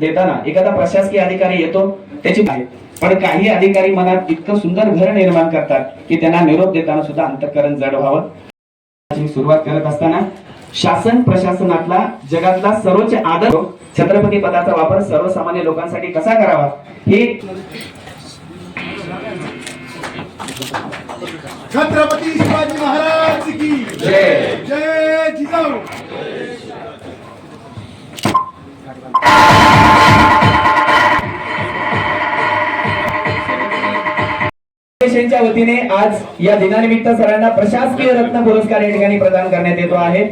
देताना एखादा प्रशासकीय अधिकारी येतो त्याची पण काही अधिकारी मनात इतकं सुंदर घर निर्माण करतात की त्यांना निरोप देताना सुद्धा अंतकरण जड व्हावं. ची सुरुवात करत असताना शासन प्रशासनातला जगातला सर्वोच्च आदर छत्रपती पदाचा वापर सर्वसामान्य लोकांसाठी कसा करावा हे छत्रपती शिवाजी महाराज की जय. जय जिजाऊ फाउंडेशनच्या वतीने आज या दिनानिमित्त सरांना प्रशासकीय रत्न पुरस्कार या ठिकाणी प्रदान करण्यात येतो आहे.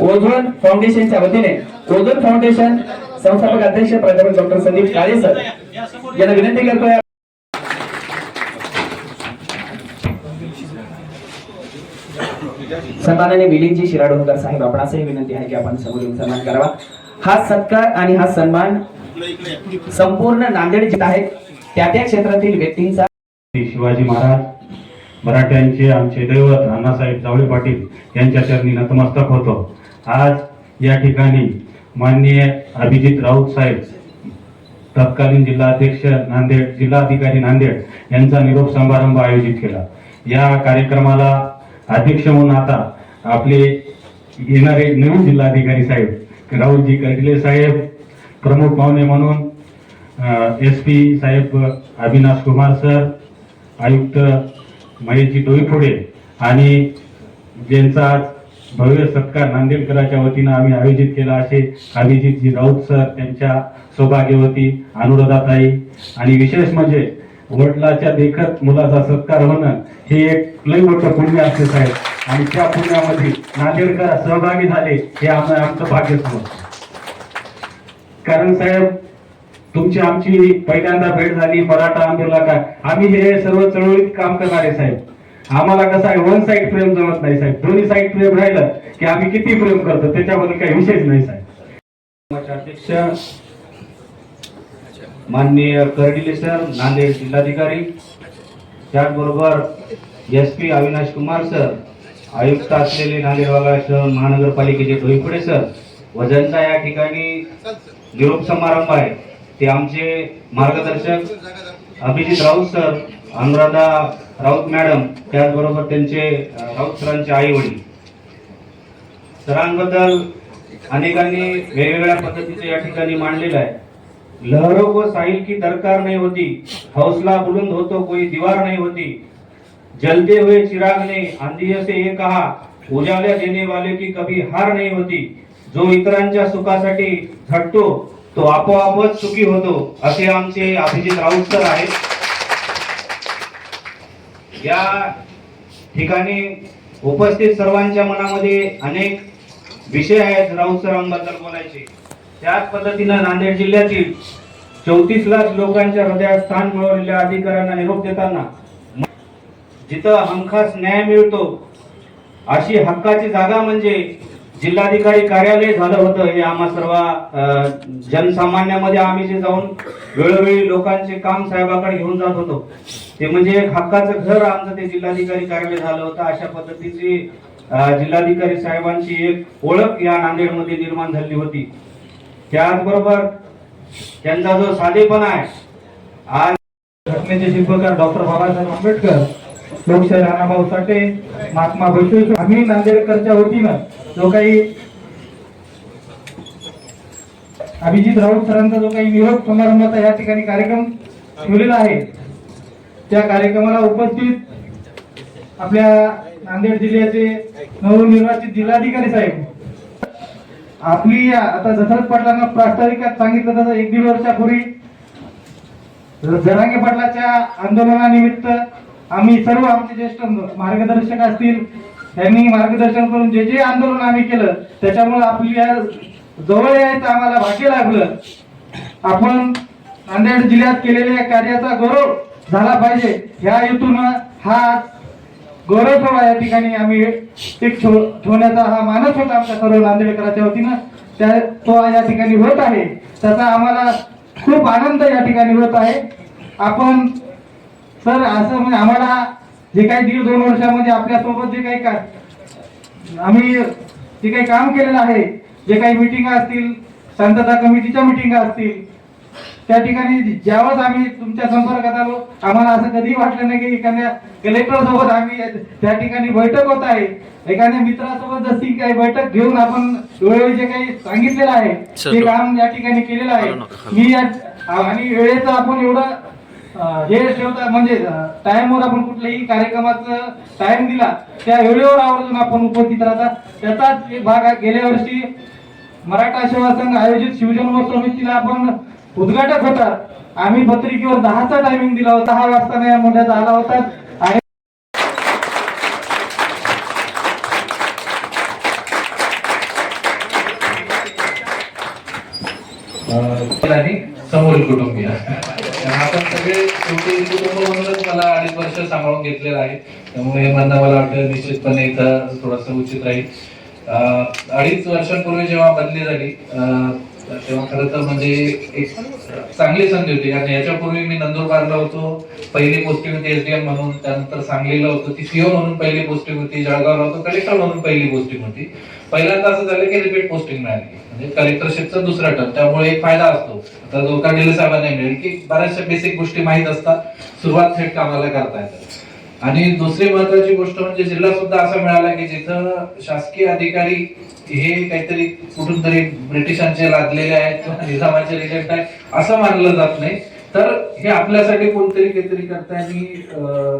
ओझोन फाउंडेशनच्या वतीने ओझोन फाउंडेशन संस्थापक अध्यक्ष प्राध्यापक डॉक्टर संदीप काळे सर यांना विनंती करतोय सन्मानाने मिलिंदजी शिराडोणकर साहेब आपणासही विनंती आहे की आपण समोर येऊन सन्मान करावा. हा सत्कार आणि हा सन्मान संपूर्ण नांदेड जिल्हा आहे त्या त्या क्षेत्रातील व्यक्तींचा शिवाजी महाराज मराठ्यांचे आमचे दैवत अण्णासाहेब जावळे पाटील यांच्या चरणी नतमस्तक होतो. आज या ठिकाणी माननीय अभिजित राऊत साहेब तत्कालीन जिल्हाध्यक्ष नांदेड जिल्हाधिकारी नांदेड यांचा निरोप समारंभ आयोजित केला. या कार्यक्रमाला अध्यक्ष म्हणून आता आपले येणारे नवीन जिल्हाधिकारी साहेब राहुलजी कर्डिले साहेब प्रमुख पाहुणे म्हणून एस पी साहेब अविनाश कुमार सर आयुक्त महेशजी डोईफोडे आणि ज्यांचा आज भव्य सत्कार नांदेडकराच्या वतीनं आम्ही आयोजित केला असे अभिजितजी राऊत सर त्यांच्या सौभाग्यवती अनुराधाताई. आणि विशेष म्हणजे वडिलाच्या देखत मुलाचा सत्कार होणं हे एक लई मोठं पुण्य असते साहेब. आणि त्या पुण्यामध्ये नांदेडकर सहभागी झाले हे आम्ही आमचं भाग्य समजतो. कारण साहेब तुमची आमची पहिल्यांदा भेट झाली मराठा काय? आम्ही हे सर्व चळवळीत काम करणारे साहेब. आम्हाला कसं आहे वन साईड प्रेम जमत नाही साहेब. दोन्ही साईड प्रेम राहिलं की आम्ही किती प्रेम करतो त्याच्याबद्दल काही विशेष नाही साहेब. अध्यक्ष माननीय कर्डिले सर नांदेड जिल्हाधिकारी त्याचबरोबर S P Avinash Kumar sir आयुक्त असलेले नांदेडवाला शहर महानगरपालिकेचे डोईफुडे सर वजनचा या ठिकाणी निरोप समारंभ आहे. ते आमचे मार्गदर्शक अभिजित राऊत सर अनुराधा राऊत मॅडम त्याचबरोबर त्यांचे राऊत सरांचे आई वडील. सरांबद्दल अनेकांनी वेगवेगळ्या पद्धतीचे या ठिकाणी मांडलेलं आहे. लहरों को साहिल की दरकार नाही होती हौसला बुलंद होतो कोई दीवार नाही होती. जलते हुए चिराग ने अंधिये से ये कहा उजाले देने वाले की कभी हार नहीं होती. जो इतरांच्या सुखासाठी झटतो तो आपोआपच सुखी होतो असे आमचे अभिजित राऊत सर आहेत. या ठिकाणी उपस्थित सर्वांच्या मनामध्ये अनेक विषय आहेत राऊत सरांबद्दल बोलायचे. त्याच पद्धतीनं नांदेड जिल्ह्यातील चौतीस लाख लोकांच्या हृदयात स्थान मिळवलेल्या अधिकाऱ्यांना निरोप देताना जिथं हमखास न्याय मिळतो अशी हक्काची जागा म्हणजे जिल्हाधिकारी कार्यालय झालं होतं हे आम्हा सर्व अं, जनसामान्यामध्ये आम्ही जे जाऊन वेळोवेळी लोकांचे काम साहेबाकडे घेऊन जात होतो. ते म्हणजे एक हक्काचं घर आमचं ते जिल्हाधिकारी कार्यालय झालं होतं. अशा पद्धतीची जिल्हाधिकारी साहेबांची एक ओळख या नांदेडमध्ये निर्माण झाली होती. त्याचबरोबर त्यांचा जो साधेपणा आहे आज घटनेचे शिल्पकार डॉक्टर बाबासाहेब आंबेडकर लोकशाही राणाभाऊ साठे महात्मा बसवेश्वर आम्ही नांदेडकरच्या वतीनं जो काही अभिजित राऊत सरांचा जो काही निरोप समारंभाचा या ठिकाणी कार्यक्रम ठेवलेला आहे त्या कार्यक्रमाला उपस्थित आपल्या नांदेड जिल्ह्याचे नवनिर्वाचित जिल्हाधिकारी साहेब. आपली आता दशरथ पाटलांना प्रास्ताविकात सांगितलं तसं एक दीड वर्षापूर्वी जरांगे पाटलाच्या आंदोलनानिमित्त आम्ही सर्व आमचे ज्येष्ठ मार्गदर्शक असतील त्यांनी मार्गदर्शन करून जे जे आंदोलन आम्ही केलं त्याच्यामुळे आपल्या जवळ यायचं आम्हाला भाग्य लागलं. आपण नांदेड जिल्ह्यात केलेल्या कार्याचा गौरव झाला पाहिजे. ह्या हेतून हा गौरव ठेवा या ठिकाणी आम्ही एक ठेवण्याचा हा मानस होता आमच्या सर्व नांदेडकरांच्या वतीनं. त्या तो या ठिकाणी होत आहे. त्याचा आम्हाला खूप आनंद या ठिकाणी होत आहे. आपण सर असं म्हणजे आम्हाला जे काही दीड दोन वर्षामध्ये आपल्यासोबत जे काही का आम्ही जे काही काम केलेलं आहे जे काही मिटिंग असतील शांतता कमिटीच्या मिटिंग असतील त्या ठिकाणी ज्यावेळेस आम्ही तुमच्या संपर्कात आलो आम्हाला असं कधी वाटलं नाही की एखाद्या कलेक्टर सोबत आम्ही त्या ठिकाणी बैठक होत आहे. एखाद्या मित्रासोबत जशी काही बैठक घेऊन आपण वेळोवेळी जे काही सांगितलेलं आहे ते काम या ठिकाणी केलेलं आहे. मी आणि वेळेचं आपण एवढं हे शेवटा म्हणजे टाइमवर आपण कुठल्याही कार्यक्रमाचं टाइम दिला त्या वेळेवर आवर्जून आपण उपस्थित राहतात त्याचाच एक भाग आहे. गेल्या वर्षी मराठा सेवा संघ आयोजित शिवजन्म समितीला आपण उद्घाटक होता. आम्ही पत्रिकेवर दहाचा टायमिंग दिला होता दहा वाजता या मोठ्याचा आला होता. आणि आणि समोरील कुटुंबीय. आपण सगळे शेवटी कुटुंब म्हणूनच मला अडीच वर्ष सांभाळून घेतलेलं आहे. त्यामुळे हे म्हणणं मला वाटतं निश्चितपणे इथं थोडस उचित राहील. अडीच वर्षांपूर्वी जेव्हा बदली झाली तेव्हा खरं तर म्हणजे एक चांगली संधी होती. कारण याच्यापूर्वी मी नंदुरबारला होतो. पहिली पोस्टिंग होती एसडीएम म्हणून त्यानंतर सांगलीला होतो. ती सीओ म्हणून पहिली पोस्टिंग होती. जळगावला होतो. कलेक्टर म्हणून पहिली पोस्टिंग होती. पहिल्यांदा असं झालं की रिपीट पोस्टिंग मिळाली. म्हणजे कलेक्टरशिपचा दुसरा टर्म. त्यामुळे एक फायदा असतो. आता जो का डिले साहेबांना मिळेल की बऱ्याचशा बेसिक गोष्टी माहीत असतात. सुरुवात थेट कामाला करता येतात. आणि दुसरी महत्वाची गोष्ट म्हणजे जिल्हा सुद्धा असा मिळाला की जिथं शासकीय अधिकारी हे काहीतरी कुठून तरी ब्रिटिशांचे लादलेले आहेत किंवा निजामाचे रिजेक्ट आहे असं मानलं जात नाही. तर हे आपल्यासाठी कोणतरी काहीतरी करताय. मी अं,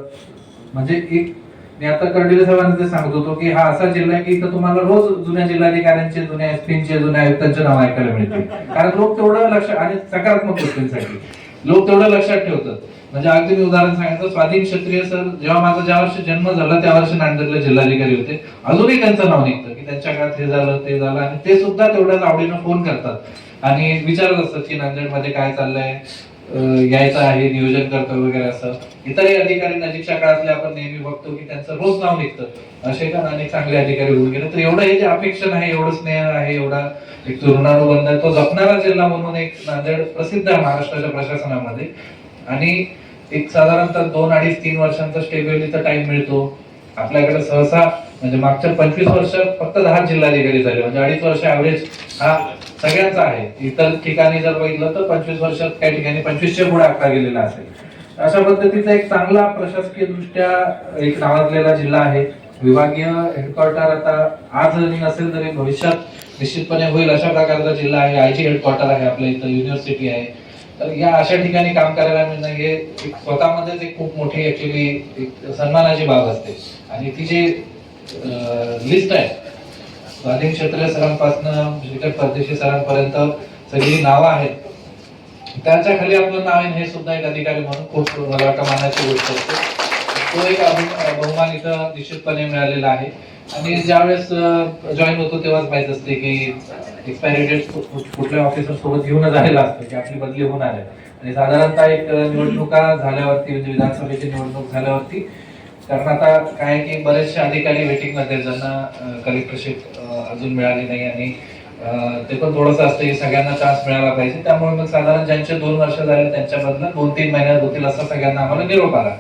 म्हणजे एक मी आता कर्डिले साहेबांना ते सांगत होतो की हा असा जिल्हा आहे की इथं तुम्हाला रोज जुन्या जिल्हाधिकाऱ्यांचे जुन्या एसपींचे जुन्या आयुक्तांचे नाव ऐकायला मिळतील. कारण लोक तेवढं लक्ष आणि सकारात्मक गोष्टींसाठी. लोक तेवढं लक्षात ठेवतात. म्हणजे अगदी मी उदाहरण सांगितलं स्वाधीन क्षत्रिय सर जेव्हा माझा ज्या वर्षी जन्म झाला त्या वर्षी नांदेडला जिल्हाधिकारी होते. अजूनही त्यांचं नाव निघतं की त्यांच्या काळात हे झालं ते झालं आणि ते सुद्धा तेवढ्याच आवडीनं फोन करतात. आणि विचारत असतात की नांदेडमध्ये काय चाललंय? यायचं आहे नियोजन करतो वगैरे असं. इतरही अधिकारी नजीकच्या काळातले आपण नेहमी बघतो की त्यांचं रोज नाव निघतं. असे का अनेक चांगले अधिकारी होऊन गेले. तर एवढं हे जे अपेक्षण आहे एवढं स्नेह आहे एवढा एक तरुणानुबंध आहे तो जपणारा जिल्हा म्हणून एक नांदेड प्रसिद्ध आहे महाराष्ट्राच्या प्रशासनामध्ये. आणि एक साधारणतः दोन अडीच तीन वर्षांचा स्टेबिलिटीचा टाइम मिळतो. आपल्याकडे सहसा म्हणजे मागच्या पंचवीस वर्षात फक्त दहा जिल्हाधिकारी झाले. म्हणजे अडीच वर्ष ऍव्हरेज हा सगळ्यांचा आहे. इतर ठिकाणी जर बघितलं तर पंचवीस वर्षात काही ठिकाणी पंचवीसच्या पुढे आकडा गेलेला असेल. अशा पद्धतीचा एक चांगला प्रशासकीय दृष्ट्या एक नावाजलेला जिल्हा आहे. विभागीय हेडक्वार्टर आता आज जरी नसेल तरी भविष्यात निश्चितपणे होईल अशा प्रकारचा जिल्हा आहे. आयची हेडक्वार्टर आहे आपल्या इथं युनिव्हर्सिटी आहे. तर या अशा ठिकाणी काम करायला मिळणं हे एक स्वतःमध्येच एक खूप मोठी ऍक्च्युली एक सन्मानाची बाब असते. आणि ती जी लिस्ट आहे स्थानिक क्षेत्र सरांपासून श्रीकट म्हणजे परदेशी सरांपर्यंत सगळी नावं आहेत. त्याच्याखाली आपलं नाव आहे हे सुद्धा एक अधिकारी म्हणून खूप मला वाटतं मानाची गोष्ट असते. तो एक बहुमान इथं निश्चितपणे मिळालेला आहे. आणि ज्यावेळेस जॉईन होतो तेव्हाच माहीत असते की एक्सपायरी डेट कुठल्या ऑफिसर सोबत घेऊन आलेला असतो की आपली बदली होणार आहे. आणि साधारणतः एक निवडणुका झाल्यावरती म्हणजे विधानसभेची निवडणूक झाल्यावरती कारण आता काय आहे की बरेचसे अधिकारी वेटिंगमध्ये ज्यांना कलेक्टरशिप अजून मिळाली नाही आणि ते पण थोडंसं असतं की सगळ्यांना चान्स मिळाला पाहिजे. त्यामुळे मग साधारण ज्यांचे दोन वर्ष झाले त्यांच्यामधनं दोन तीन महिन्यात होतील असं सगळ्यांना आम्हाला निरोप आला.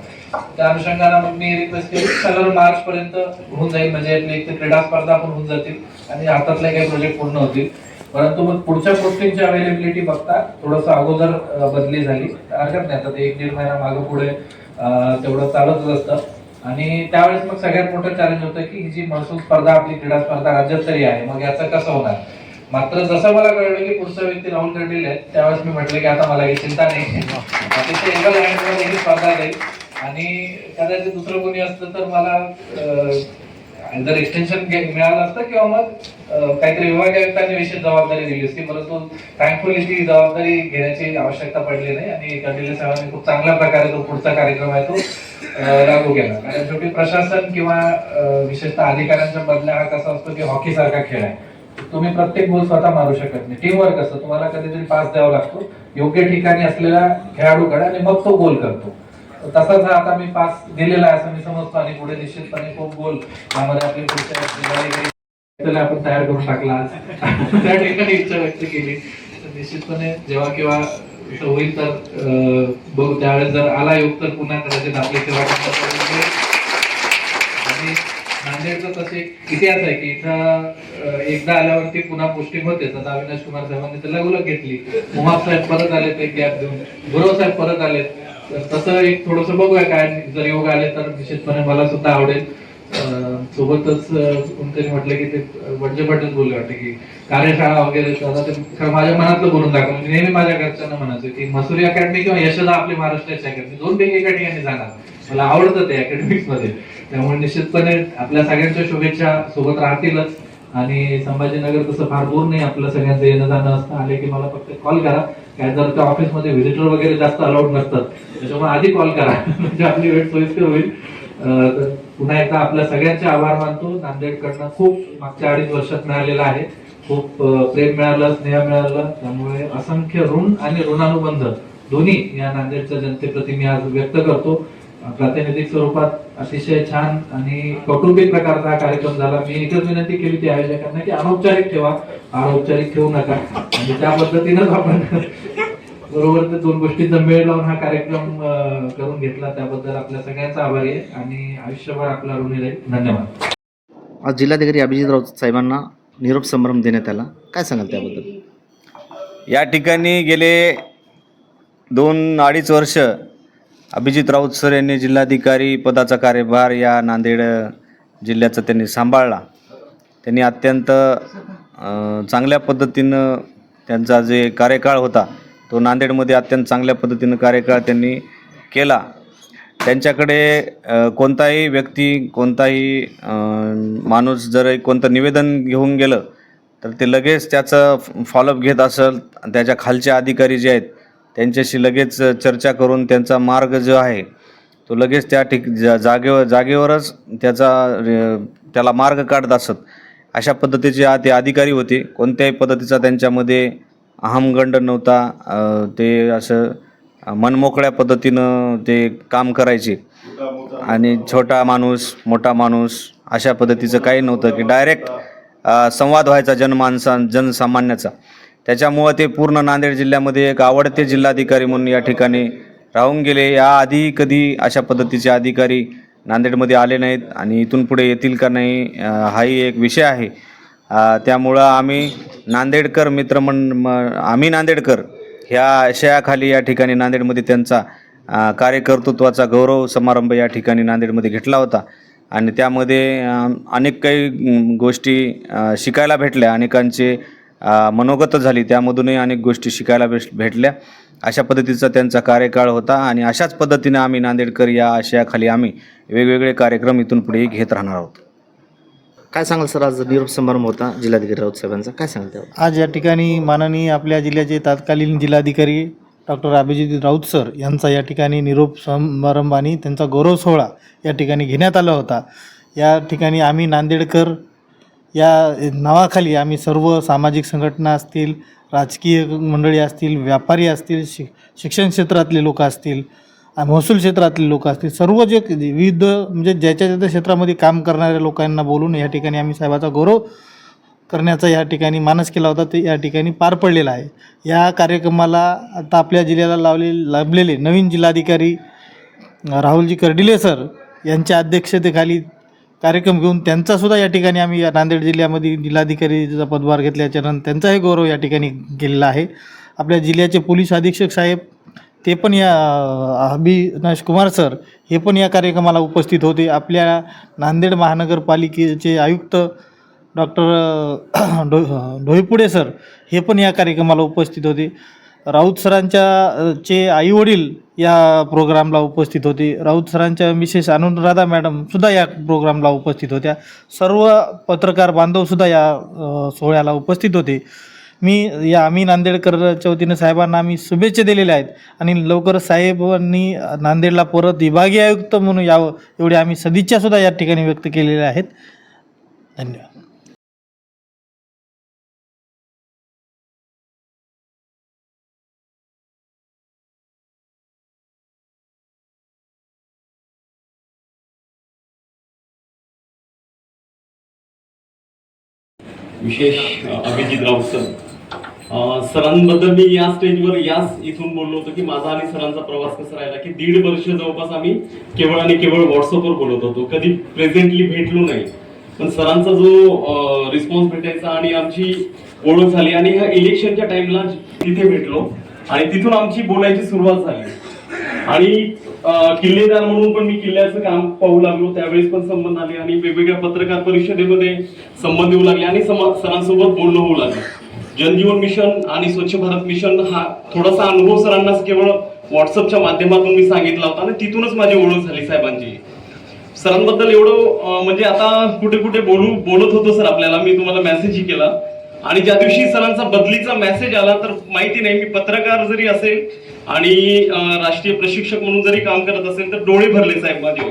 त्या अनुषंगाने मग मी रिक्वेस्ट केली साधारण मार्च पर्यंत होऊन जाईल म्हणजे आपली एक तर क्रीडा स्पर्धा पण होऊन जातील आणि हातातले काही प्रोजेक्ट पूर्ण होतील. परंतु मग पुढच्या पोस्टिंगची अवेलेबिलिटी बघता थोडस अगोदर बदली झाली. हरकत नाही आता ते एक दीड महिना मागं पुढे तेवढं चालतच असतं. आणि त्यावेळेस मग सगळ्यात मोठं चॅलेंज होतं की जी महसूल स्पर्धा आपली क्रीडा स्पर्धा राज्यस्तरीय आहे मग याचं कसं होणार? मात्र जसं मला कळलं की पुढचा व्यक्ती राहुल कर्डिल आहे त्यावेळेस मी म्हटलं की आता मला ही चिंता नाही. अतिशय एकल हँडमध्ये ही स्पर्धा जाईल आणि कदाचित दुसरं कोणी असतं तर मला आणि जर एक्सटेन्शन मिळालं असतं किंवा मग काहीतरी विभागीय आयुक्तांनी विशेष जबाबदारी दिली असती परंतु थँकफुली ती जबाबदारी घेण्याची आवश्यकता पडली नाही आणि कटिले साहेबांनी खूप चांगल्या प्रकारे तो पुढचा कार्यक्रम आहे तो लागू केला. कारण शेवटी प्रशासन किंवा विशेषतः अधिकाऱ्यांच्या बदल्या हा कसा असतो की हॉकी सारखा खेळ आहे. तुम्ही प्रत्येक गोल स्वतः मारू शकत नाही. टीमवर्क असतं. तुम्हाला कधीतरी पास द्यावा लागतो. योग्य ठिकाणी असलेला खेळाडूकडे आणि मग तो गोल करतो. तसाच आता मी पास दिलेला आहे असं मी समजतो आणि पुढे निश्चितपणे खूप गोल त्यामध्ये आपली पुढच्या आपण तयार करून टाकला त्या ठिकाणी इच्छा व्यक्त केली. निश्चितपणे जेव्हा केव्हा होईल तर बघू. त्यावेळेस जर आला योग तर पुन्हा कदाचित आपली सेवा नांदेडचं तसे इतिहास आहे की इथं एकदा आल्यावरती पुन्हा पोस्टिंग होते. आता अविनाश कुमार साहेबांनी तर लगोलग घेतली. साहेब परत आले ते गॅप देऊन. गुरव साहेब परत आले. तर तसं एक थोडस बघूया काय जर योग आले तर निश्चितपणे मला सुद्धा आवडेल. अं, सोबतच कोणतरी म्हटलं की ते वडजे पाटील बोलले वाटते की कार्यशाळा वगैरे ते माझ्या मनातलं बोलून दाखव म्हणजे नेहमी माझ्या घरच्यांना म्हणायचं की मसुरी अकॅडमी किंवा यशदा आपली महाराष्ट्राची अकॅडमी दोन पैकी एका ठिकाणी जाणार. मला आवडतं ते अकॅडमिक्समध्ये. त्यामुळे निश्चितपणे आपल्या सगळ्यांच्या शुभेच्छा सोबत राहतीलच. आणि संभाजीनगर तसं फार दूर नाही आपलं सगळ्यांचं येणं जाणं असतं आले की मला फक्त कॉल करा. काय जर त्या ऑफिसमध्ये व्हिजिटर वगैरे जास्त अलाउड नसतात त्याच्यामुळे आधी कॉल करा. म्हणजे आपली वेळ सोयीस्कर होईल. तर पुन्हा एकदा आपल्या सगळ्यांचे आभार मानतो. नांदेडकडनं खूप मागच्या अडीच वर्षात मिळालेला आहे. खूप प्रेम मिळालं स्नेह मिळालं. त्यामुळे असंख्य ऋण आणि ऋणानुबंध दोन्ही या नांदेडच्या जनतेप्रती मी आज व्यक्त करतो. प्रातिनिधिक स्वरूपात अतिशय छान आणि कौटुंबिक प्रकारचा हा कार्यक्रम झाला. मी एकच विनंती केली ती आयोजकांना की अनौपचारिक ठेवा. अनौपचारिक ठेवू नका. आणि त्या पद्धतीनंच आपण बरोबर ते दोन गोष्टींचा मेळ लावून हा कार्यक्रम करून घेतला. त्याबद्दल आपल्या सगळ्यांचा आभारी आहे आणि आयुष्यभर आपला ऋणी राहील. धन्यवाद. आज जिल्हाधिकारी अभिजित राऊत साहेबांना निरोप संभ्रम देण्यात आला. काय सांगाल त्याबद्दल? या ठिकाणी गेले दोन अडीच वर्ष अभिजित राऊत सर यांनी जिल्हाधिकारी पदाचा कार्यभार या नांदेड जिल्ह्याचा त्यांनी सांभाळला. त्यांनी अत्यंत चांगल्या पद्धतीनं त्यांचा जे कार्यकाळ होता तो नांदेडमध्ये अत्यंत चांगल्या पद्धतीनं कार्यकाळ त्यांनी केला. त्यांच्याकडे कोणताही व्यक्ती कोणताही माणूस जर कोणतं निवेदन घेऊन गेलं तर ते लगेच त्याचं फॉलोअप घेत असेल. त्याच्या खालचे अधिकारी जे आहेत त्यांच्याशी लगेच चर्चा करून त्यांचा मार्ग जो आहे तो लगेच त्या ठिक जा जागेवर जागेवरच त्याचा त्याला मार्ग काढत असत. अशा पद्धतीचे ते अधिकारी होते. कोणत्याही पद्धतीचा त्यांच्यामध्ये अहमगंड नव्हता ते असं मनमोकळ्या पद्धतीनं ते काम करायचे. आणि छोटा माणूस मोठा माणूस अशा पद्धतीचं काही नव्हतं की डायरेक्ट संवाद व्हायचा जनमानसा जनसामान्याचा. त्याच्यामुळं ते पूर्ण नांदेड जिल्ह्यामध्ये एक आवडते जिल्हाधिकारी म्हणून या ठिकाणी राहून गेले. याआधी कधी अशा पद्धतीचे अधिकारी नांदेडमध्ये आले नाहीत आणि इथून पुढे येतील का नाही हाही एक विषय आहे. त्यामुळं आम्ही नांदेडकर मित्रमंड म आम्ही नांदेडकर ह्या आशयाखाली या ठिकाणी नांदेडमध्ये त्यांचा कार्यकर्तृत्वाचा गौरव समारंभ या ठिकाणी नांदेडमध्ये घेतला होता. आणि त्यामध्ये अनेक काही गोष्टी शिकायला भेटल्या. अनेकांचे मनोगत झाली. त्यामधूनही अनेक गोष्टी शिकायला भेट भेटल्या. अशा पद्धतीचा त्यांचा कार्यकाळ होता आणि अशाच पद्धतीने आम्ही नांदेडकर या आशयाखाली आम्ही वेगवेगळे कार्यक्रम इथून पुढेही घेत राहणार आहोत. काय सांगाल सर? आज निरोप समारंभ होता जिल्हाधिकारी राऊत साहेबांचा. काय सांगाल त्यावर? आज या ठिकाणी माननीय आपल्या जिल्ह्याचे तत्कालीन जिल्हाधिकारी डॉक्टर अभिजित राऊत सर यांचा या ठिकाणी निरोप समारंभ आणि त्यांचा गौरव सोहळा या ठिकाणी घेण्यात आला होता. या ठिकाणी आम्ही नांदेडकर या नावाखाली आम्ही सर्व सामाजिक संघटना असतील राजकीय मंडळी असतील व्यापारी असतील शि शिक्षण क्षेत्रातले लोक असतील महसूल क्षेत्रातले लोक असतील सर्व जे विविध म्हणजे ज्याच्या ज्याच्या क्षेत्रामध्ये काम करणाऱ्या लोकांना बोलून या ठिकाणी आम्ही साहेबाचा गौरव करण्याचा या ठिकाणी मानस केला होता ते या ठिकाणी पार पडलेला आहे. या कार्यक्रमाला आता आपल्या जिल्ह्याला लावले लाभलेले नवीन जिल्हाधिकारी राहुलजी कर्डिले सर यांच्या अध्यक्षतेखाली कार्यक्रम घेऊन त्यांचासुद्धा या ठिकाणी आम्ही या नांदेड जिल्ह्यामध्ये जिल्हाधिकारीचा पदभार घेतल्याच्यानंतर त्यांचाही गौरव या ठिकाणी केलेला आहे. आपल्या जिल्ह्याचे पोलीस अधीक्षक साहेब ते पण या अभिनाश कुमार सर हे पण या कार्यक्रमाला उपस्थित होते. आपल्या नांदेड महानगरपालिकेचे आयुक्त डॉक्टर डो ढोईपुडे सर हे पण या कार्यक्रमाला उपस्थित होते. राऊत सरांच्या चे आईवडील या प्रोग्रामला उपस्थित होते. राऊत सरांच्या मिसेस अनुराधा मॅडम सुद्धा या प्रोग्रामला उपस्थित होत्या. सर्व पत्रकार बांधवसुद्धा या सोहळ्याला उपस्थित होते. मी या आम्ही नांदेडकरच्या वतीनं साहेबांना आम्ही शुभेच्छा दिलेल्या आहेत आणि लवकर साहेबांनी नांदेडला परत विभागीय आयुक्त म्हणून यावं एवढी आम्ही सदिच्छासुद्धा या ठिकाणी व्यक्त केलेल्या आहेत. धन्यवाद. विशेष अभिजित राऊत सर सरांबद्दल मी या स्टेजवर याच इथून बोललो होतो की माझा आणि सरांचा प्रवास कसा राहिला की दीड वर्ष जवळपास आम्ही केवळ आणि केवळ व्हॉट्सअपवर बोलत होतो. कधी प्रेझेंटली भेटलो नाही. पण सरांचा जो रिस्पॉन्स भेटायचा आणि आमची ओळख झाली आणि ह्या इलेक्शनच्या टाइमला तिथे भेटलो आणि तिथून आमची बोलायची सुरुवात झाली. आणि किल्लेदार म्हणून पण मी किल्ल्याचं काम पाहू लागलो. त्यावेळेस पण संबंध आले आणि वेगवेगळ्या पत्रकार परिषदेमध्ये संबंध येऊ लागले आणि सरांसोबत बोलणं होऊ लागलं. जनजीवन मिशन आणि स्वच्छ भारत मिशन हा थोडासा अनुभव सरांना केवळ व्हॉट्सअपच्या माध्यमातून मी सांगितला होता आणि तिथूनच माझी ओळख झाली साहेबांची. सरांबद्दल एवढं म्हणजे आता कुठे कुठे बोलू बोलत होतो सर आपल्याला. मी तुम्हाला मेसेजही केला. आणि ज्या दिवशी सरांचा बदलीचा मेसेज आला तर माहिती नाही मी पत्रकार जरी असेल आणि राष्ट्रीय प्रशिक्षक म्हणून जरी काम करत असेल तर डोळे भरले साहेब माझे.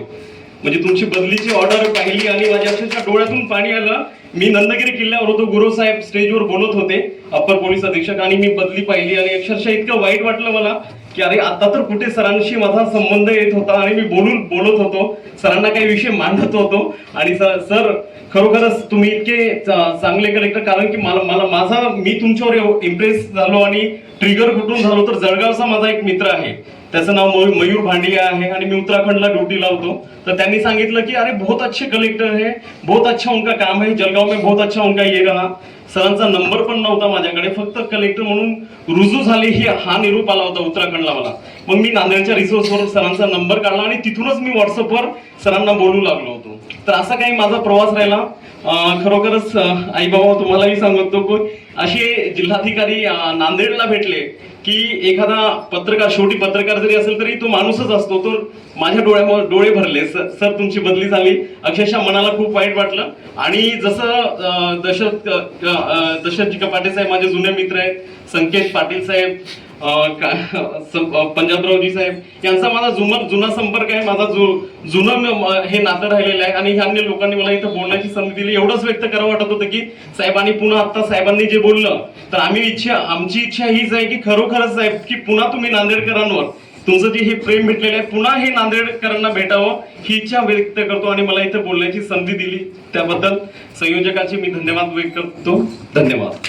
म्हणजे तुमची बदलीची ऑर्डर पाहिली आणि माझ्या अक्षरशः डोळ्यातून पाणी आलं. मी नंदगिरी किल्ल्यावर होतो गुरु साहेब स्टेजवर बोलत होते अप्पर पोलीस अधीक्षक आणि मी बदली पाहिली आणि अक्षरशः इतकं वाईट वाटलं मला. की अरे आता तर कुठे सरांशी माझा संबंध येत होता आणि मी बोलून बोलत होतो. सरांना काही विषय मांडत होतो. आणि सर सर खरोखरच तुम्ही इतके चांगले कलेक्टर कारण की मला मला माझा मी तुमच्यावर इम्प्रेस झालो आणि ट्रिगर कुठून झालो तर जळगावचा माझा एक मित्र आहे. त्याचं नाव मयू- मयूर भांडिया आहे आणि मी उत्तराखंडला ड्युटी लावतो तर त्यांनी सांगितलं की अरे बहुत अच्छे कलेक्टर है बहुत अच्छा उनका काम है जलगाव में बहुत अच्छा उनका ये रहा. सरांचा नंबर पण नव्हता माझ्याकडे. फक्त कलेक्टर म्हणून रुजू झाले ही हा निरोप आला होता उत्तराखंडला मला. मग मी नांदेडच्या रिसोर्सवर सरांचा नंबर काढला आणि तिथूनच मी व्हॉट्सअपवर सरांना बोलू लागलो होतो. तर असा काही माझा प्रवास राहिला. खरोखरच आई बाबा तुम्हालाही सांगतो की असे जिल्हाधिकारी नांदेडला भेटले की एखादा पत्रकार शेवटी पत्रकार जरी असेल तरी तो माणूसच असतो. तर माझ्या डोळ्यामध्ये डोळे भरले. सर सर तुमची बदली झाली. अक्षरशः मनाला खूप वाईट वाटलं. आणि जसं अं, दशरथजी कपाटे साहेब माझे जुने मित्र आहेत. संकेत पाटील साहेब का- पंजाबरावजी साहेब यांचा माझा जुना जुना संपर्क आहे. माझा जु जुनं हे नातं राहिलेलं आहे आणि ह्या लोकांनी मला इथं बोलण्याची संधी दिली. एवढंच व्यक्त करावं वाटत होतं की साहेबांनी पुन्हा आता साहेबांनी जे बोललं तर आम्ही इच्छा आमची इच्छा हीच आहे की खरोखरच साहेब की पुन्हा तुम्ही नांदेडकरांवर तुमचं जे हे प्रेम भेटलेलं आहे पुन्हा हे नांदेडकरांना भेटावं ही इच्छा व्यक्त करतो आणि मला इथं बोलण्याची संधी दिली. त्याबद्दल संयोजकाचे मी धन्यवाद व्यक्त करतो. धन्यवाद.